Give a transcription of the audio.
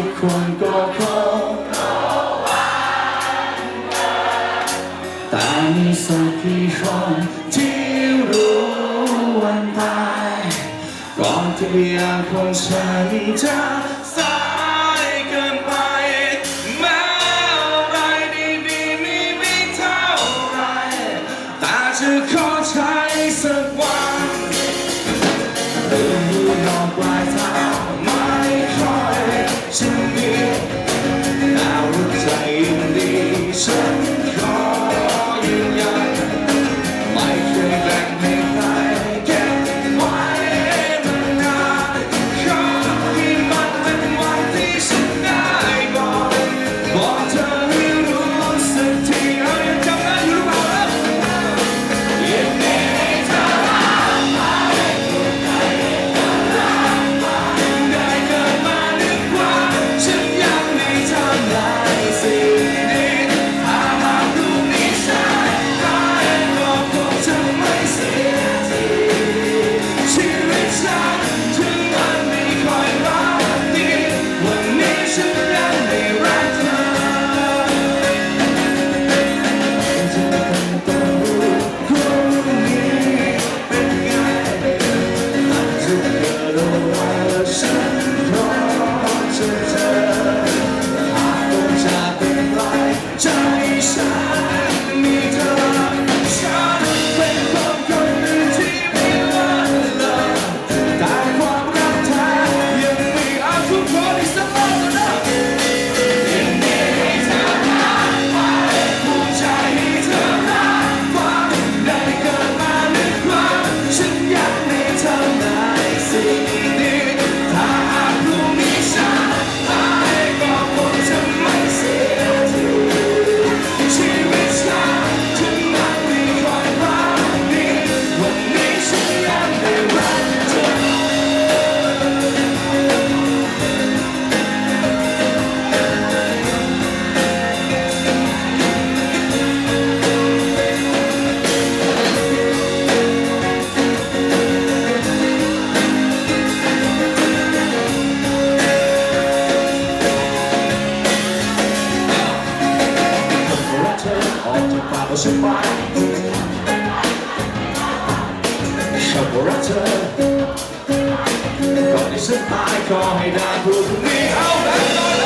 ทุกคนก็พร้อมแต่มีสักกี่คนที่รู้วันตายก่อนที่ยาของฉันจะสายเกินไป แม้อะไรดีๆมีไม่เท่าไรแต่จะขอ to me. sun. อกจากปากเอาฉันไปคำว่ารักเธอก่อนที่ฉันตายขอให้ได้พูดตรงนี้เอาแล้ว